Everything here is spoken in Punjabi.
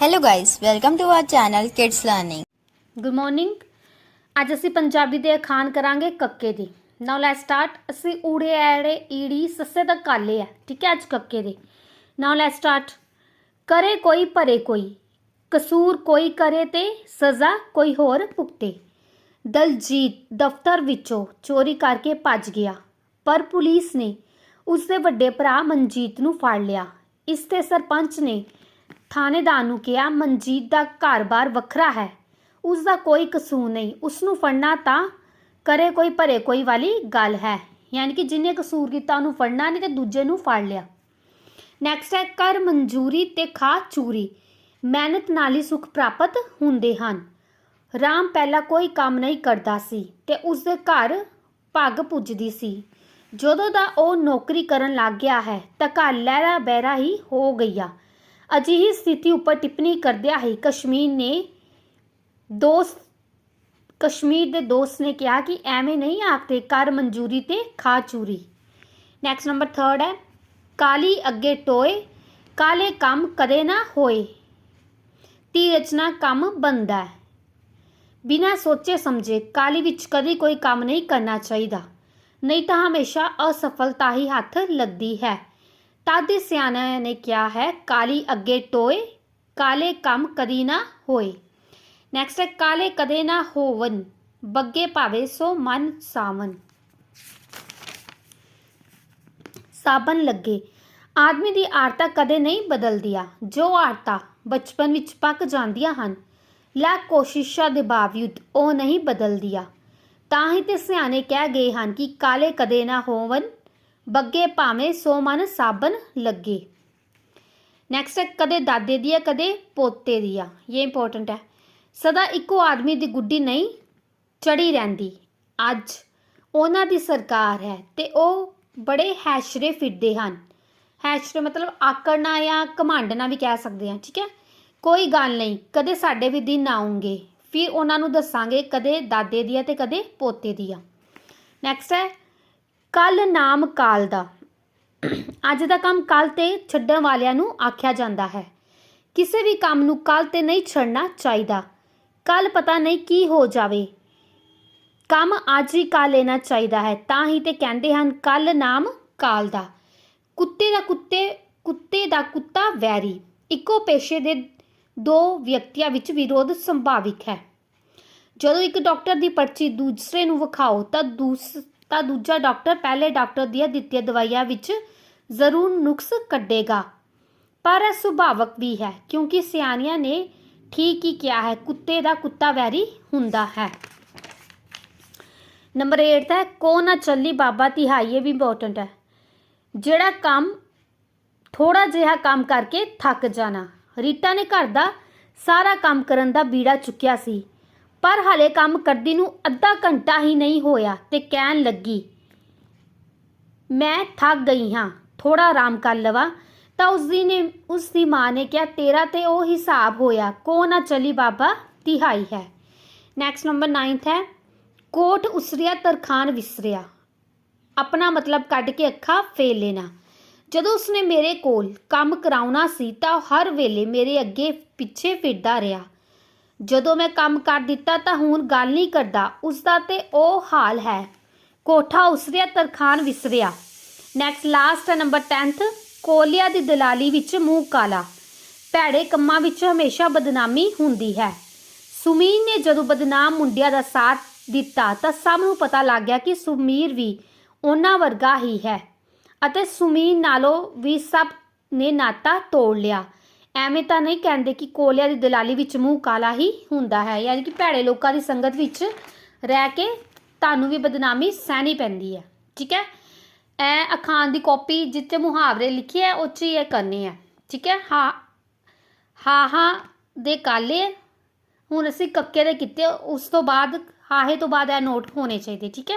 Hello guys, welcome to our channel Kids Learning. Good morning ਅੱਜ ਅਸੀਂ ਪੰਜਾਬੀ ਦੇ ਅਖਾਣ ਕਰਾਂਗੇ ਕੱਕੇ ਦੀ। ਨਾਓ ਲੈਟ ਸਟਾਰਟ ਅਸੀਂ ਊੜੇ ਐੜੇ ਈੜੀ ਸੱਸੇ ਤੱਕ ਕਾਲੇ ਆ ਠੀਕ ਹੈ ਅੱਜ ਕੱਕੇ ਦੇ। ਨਾਓ ਲੈਟ ਸਟਾਰਟ ਕਰੇ ਕੋਈ ਭਰੇ ਕੋਈ। ਕਸੂਰ ਕੋਈ ਕਰੇ ਤੇ ਸਜ਼ਾ ਕੋਈ ਹੋਰ ਭੁਗਤੇ। ਦਲਜੀਤ ਦਫ਼ਤਰ ਵਿੱਚੋਂ ਚੋਰੀ ਕਰਕੇ ਭੱਜ ਗਿਆ। ਪਰ ਪੁਲਿਸ ਨੇ ਉਸ ਦੇ ਵੱਡੇ ਭਰਾ ਮਨਜੀਤ ਨੂੰ ਫੜ ਲਿਆ। ਇਸ ਤੇ ਸਰਪੰਚ ਨੇ ਥਾਣੇਦਾਰ ਨੂੰ ਕਿਹਾ, ਮਨਜੀਤ ਦਾ ਘਰ-ਬਾਰ ਵੱਖਰਾ ਹੈ। ਉਸ ਦਾ ਕੋਈ ਕਸੂਰ ਨਹੀਂ। ਉਸ ਨੂੰ ਫੜਨਾ ਤਾਂ ਕਰੇ ਕੋਈ ਭਰੇ ਕੋਈ ਵਾਲੀ ਗੱਲ ਹੈ। ਯਾਨੀ ਕਿ ਜਿਹਨੇ ਕਸੂਰ ਕੀਤਾ ਉਹਨੂੰ ਫੜਨਾ ਨਹੀਂ ਤੇ ਦੂਜੇ ਨੂੰ ਫੜ ਲਿਆ। ਨੈਕਸਟ ਹੈ, ਕਰ ਮਨਜ਼ੂਰੀ ਤੇ ਖਾ ਚੂਰੀ। ਮਿਹਨਤ ਨਾਲ ਹੀ ਸੁਖ ਪ੍ਰਾਪਤ ਹੁੰਦੇ ਹਨ। ਰਾਮ ਪਹਿਲਾਂ ਕੋਈ ਕੰਮ ਨਹੀਂ ਕਰਦਾ ਸੀ ਤੇ ਉਸ ਦੇ ਘਰ ਭੱਗ ਪੁੱਜਦੀ ਸੀ। ਜਦੋਂ ਦਾ ਉਹ ਨੌਕਰੀ ਕਰਨ ਲੱਗ ਗਿਆ ਹੈ, ਤਾਂ ਘਰ ਲਹਿਰਾ ਬਹਿਰਾ ਹੀ ਹੋ ਗਈਆ ਅਜਿਹੀ ਸਥਿਤੀ ਉੱਪਰ ਟਿੱਪਣੀ ਕਰਦਿਆਂ ਹੀ ਕਸ਼ਮੀਰ ਨੇ ਦੋਸਤ ਕਸ਼ਮੀਰ ਦੇ ਦੋਸਤ ਨੇ ਕਿਹਾ ਕਿ ਐਵੇਂ ਨਹੀਂ ਆਖਦੇ ਕਰ ਮਨਜ਼ੂਰੀ ਤੇ ਖਾ ਚੂਰੀ। ਨੈਕਸਟ ਨੰਬਰ 3 ਹੈ, ਕਾਲੀ ਅੱਗੇ ਟੋਏ, ਕਾਲੇ ਕੰਮ ਕਦੇ ਨਾ ਹੋਏ। ਤੀ ਰਚਨਾ ਕੰਮ ਬੰਦਾ ਹੈ। ਬਿਨਾਂ ਸੋਚੇ ਸਮਝੇ, ਕਾਲੀ ਵਿੱਚ ਕਦੇ ਕੋਈ ਕੰਮ ਨਹੀਂ ਕਰਨਾ ਚਾਹੀਦਾ। ਨਹੀਂ ਤਾਂ ਹਮੇਸ਼ਾ ਅਸਫਲਤਾ ਹੀ ਹੱਥ ਲੱਗਦੀ ਹੈ। ਤਦ ਸਿਆਣਿਆਂ ਨੇ ਕਿਹਾ ਹੈ, ਕਾਲੀ ਅੱਗੇ ਟੋਏ, ਕਾਲੇ ਕੰਮ ਕਦੀ ਨਾ ਹੋਏ। ਨੈਕਸਟ ਹੈ ਕਾਲੇ ਕਦੇ ਨਾ ਹੋਵਨ, ਬੱਗੇ ਭਾਵੇ ਸੋ ਮਨ ਸਾਵਨ। ਸਾਬਨ ਲੱਗੇ। ਆਦਮੀ ਦੀ ਆਰਤਾ ਕਦੇ ਨਹੀਂ ਬਦਲਦੀਆਂ, ਜੋ ਆਰਤਾ ਬਚਪਨ ਵਿੱਚ ਪੱਕ ਜਾਂਦੀਆਂ ਹਨ। ਲੱਖ ਕੋਸ਼ਿਸ਼ਾਂ ਦੇ ਬਾਵਜੂਦ ਉਹ ਨਹੀਂ ਬਦਲਦੀਆਂ। ਤਾਂ ਹੀ ਤੇ ਸਿਆਣੇ ਕਹਿ ਗਏ ਹਨ ਕਿ ਕਾਲੇ ਕਦੇ ਨਾ ਹੋਵਨ ਬੱਗੇ ਭਾਵੇਂ ਸੋ ਮਨ ਸਾਬਨ ਲੱਗੇ। ਨੈਕਸਟ ਹੈ ਕਦੇ ਦਾਦੇ ਦੀ ਹੈ ਕਦੇ ਪੋਤੇ ਦੀ ਆ। ਇਹ ਇੰਪੋਰਟੈਂਟ ਹੈ। ਸਦਾ ਇੱਕੋ ਆਦਮੀ ਦੀ ਗੁੱਡੀ ਨਹੀਂ ਚੜੀ ਰਹਿੰਦੀ। ਅੱਜ ਉਹਨਾਂ ਦੀ ਸਰਕਾਰ ਹੈ ਤੇ ਉਹ ਬੜੇ ਹੈਸ਼ਰੇ ਫਿਰਦੇ ਹਨ। ਹੈਸ਼ਰੇ ਮਤਲਬ ਆਕੜਨਾ ਜਾਂ ਘਮੰਡਣਾ ਵੀ ਕਹਿ ਸਕਦੇ ਹਾਂ, ਠੀਕ ਹੈ? ਕੋਈ ਗੱਲ ਨਹੀਂ, ਕਦੇ ਸਾਡੇ ਵੀ ਦਿਨ ਆਉਂਗੇ ਫਿਰ ਉਹਨਾਂ ਨੂੰ ਦੱਸਾਂਗੇ ਕਦੇ ਦਾਦੇ ਦੀ ਆ ਤੇ ਕਦੇ ਪੋਤੇ ਦੀ ਆ। ਨੈਕਸਟ ਹੈ ਕੱਲ ਨਾਮ ਕਾਲ ਦਾ। ਅੱਜ ਦਾ ਕੰਮ ਕੱਲ ਤੇ ਛੱਡਣ ਵਾਲਿਆਂ ਨੂੰ ਆਖਿਆ ਜਾਂਦਾ ਹੈ। ਕਿਸੇ ਵੀ ਕੰਮ ਨੂੰ ਕੱਲ ਤੇ ਨਹੀਂ ਛੱਡਣਾ ਚਾਹੀਦਾ। ਕੱਲ ਪਤਾ ਨਹੀਂ ਕੀ ਹੋ ਜਾਵੇ। ਕੰਮ ਅੱਜ ਹੀ ਕਰ ਲੈਣਾ ਚਾਹੀਦਾ ਹੈ, ਤਾਂ ਹੀ ਤੇ ਕਹਿੰਦੇ ਹਨ ਕੱਲ ਨਾਮ ਕਾਲ ਦਾ। ਕੁੱਤੇ ਦਾ ਕੁੱਤੇ ਕੁੱਤੇ ਦਾ ਕੁੱਤਾ ਵੈਰੀ। ਇੱਕੋ ਪੇਸ਼ੇ ਦੇ ਦੋ ਵਿਅਕਤੀਆਂ ਵਿੱਚ ਵਿਰੋਧ ਸੰਭਾਵਿਕ ਹੈ। ਜਦੋਂ ਇੱਕ ਡਾਕਟਰ ਦੀ ਪਰਚੀ ਦੂਸਰੇ ਨੂੰ ਵਿਖਾਓ, ਤਾਂ ਦੂਸ ਤਾਂ ਦੂਜਾ ਡਾਕਟਰ ਪਹਿਲੇ ਡਾਕਟਰ ਦੀਆਂ ਦਿੱਤੀਆਂ ਦਵਾਈਆਂ ਵਿੱਚ ਜ਼ਰੂਰ ਨੁਕਸ ਕੱਢੇਗਾ। ਪਰ ਇਹ ਸੁਭਾਵਕ ਵੀ ਹੈ, ਕਿਉਂਕਿ ਸਿਆਣਿਆਂ ਨੇ ਠੀਕ ਹੀ ਕਿਹਾ ਹੈ, ਕੁੱਤੇ ਦਾ ਕੁੱਤਾ ਵੈਰੀ ਹੁੰਦਾ ਹੈ। ਨੰਬਰ 8 ਹੈ, ਕੋ ਨਾ ਚੱਲੀ, ਬਾਬਾ ਤਿਹਾਈ ਇਹ ਵੀ ਇੰਪੋਰਟੈਂਟ ਹੈ। ਜਿਹੜਾ ਕੰਮ ਥੋੜਾ ਜਿਹਾ ਕੰਮ ਕਰਕੇ ਥੱਕ ਜਾਣਾ। ਰੀਟਾ ਨੇ ਘਰ ਦਾ ਸਾਰਾ ਕੰਮ ਕਰਨ ਦਾ ਬੀੜਾ ਚੁੱਕਿਆ ਸੀ। ਪਰ ਹਲੇ ਕੰਮ ਕਰਦੀ ਨੂੰ ਅੱਧਾ ਘੰਟਾ ਹੀ ਨਹੀਂ ਹੋਇਆ ਤੇ ਕਹਿਣ ਲੱਗੀ, ਮੈਂ ਥੱਕ ਗਈ ਹਾਂ ਥੋੜਾ ਆਰਾਮ ਕਰ ਲਵਾਂ। ਤਾਂ ਉਸ ਦੀ ਨੇ ਉਸ ਦੀ ਮਾਂ ਨੇ ਕਿਹਾ, ਤੇਰਾ ਤੇ ਉਹ ਹਿਸਾਬ ਹੋਇਆ ਕੋ ਨਾ ਚਲੀ ਬਾਬਾ? ਤਿਹਾਈ ਹੈ। ਨੈਕਸਟ ਨੰਬਰ 9th ਹੈ, ਕੋਟ ਉਸਰਿਆ ਤਰਖਾਨ ਵਿਸਰਿਆ। ਆਪਣਾ ਮਤਲਬ ਕੱਢ ਕੇ ਅੱਖਾਂ ਫੇਰ ਲੈਣਾ। ਜਦੋਂ ਉਸਨੇ ਮੇਰੇ ਕੋਲ ਕੰਮ ਕਰਾਉਣਾ ਸੀ ਤਾਂ ਉਹ ਹਰ ਵੇਲੇ ਮੇਰੇ ਅੱਗੇ ਪਿੱਛੇ ਫਿਰਦਾ ਰਿਹਾ। ਜਦੋਂ ਮੈਂ ਕੰਮ ਕਰ ਦਿੱਤਾ ਤਾਂ ਹੁਣ ਗੱਲ ਨਹੀਂ ਕਰਦਾ। ਉਸ ਦਾ ਤੇ ਉਹ ਹਾਲ ਹੈ। ਕੋਠਾ ਉਸਰਿਆ ਤਰਖਾਨ ਵਿਸਰਿਆ। ਨੈਕਸਟ ਲਾਸਟ ਨੰਬਰ 10th ਕੋਲਿਆ ਦੀ ਦਲਾਲੀ ਵਿੱਚ ਮੂੰਹ ਕਾਲਾ। ਭੈੜੇ ਕੰਮਾਂ ਵਿੱਚ ਹਮੇਸ਼ਾ ਬਦਨਾਮੀ ਹੁੰਦੀ ਹੈ। ਸੁਮੀਰ ਨੇ ਜਦੋਂ ਬਦਨਾਮ ਮੁੰਡਿਆਂ ਦਾ ਸਾਥ ਦਿੱਤਾ ਤਾਂ ਸਭ ਨੂੰ ਪਤਾ ਲੱਗ ਗਿਆ ਕਿ ਸੁਮੀਰ ਵੀ ਉਹਨਾਂ ਵਰਗਾ ਹੀ ਹੈ ਅਤੇ ਸੁਮੀਰ ਨਾਲੋਂ ਵੀ ਸਭ ਨੇ ਨਾਤਾ ਤੋੜ ਲਿਆ। ਐਵੇਂ ਤਾਂ ਨਹੀਂ ਕਹਿੰਦੇ ਕਿ ਕੋਲਿਆਂ ਦੀ ਦਲਾਲੀ ਵਿੱਚ ਮੂੰਹ ਕਾਲਾ ਹੀ ਹੁੰਦਾ ਹੈ, ਯਾਨੀ ਕਿ ਭੈੜੇ ਲੋਕਾਂ ਦੀ ਸੰਗਤ ਵਿੱਚ ਰਹਿ ਕੇ ਤੁਹਾਨੂੰ ਵੀ ਬਦਨਾਮੀ ਸਹਿਣੀ ਪੈਂਦੀ ਹੈ। ਠੀਕ ਹੈ? ਇਹ ਅਖਾਣ ਦੀ ਕਾਪੀ ਜਿੱਥੇ ਮੁਹਾਵਰੇ ਲਿਖੇ ਹੈ ਉਹ 'ਚ ਹੀ ਇਹ ਕਰਨੀ ਹੈ। ਠੀਕ ਹੈ? ਹਾਂ ਹਾਂ ਹਾਂ ਦੇ ਕਾਲੇ ਹੁਣ ਅਸੀਂ ਕੱਕੇ ਦੇ ਕੀਤੇ, ਉਸ ਤੋਂ ਬਾਅਦ, ਹਾਹੇ ਤੋਂ ਬਾਅਦ ਇਹ ਨੋਟ ਹੋਣੇ ਚਾਹੀਦੇ, ਠੀਕ ਹੈ?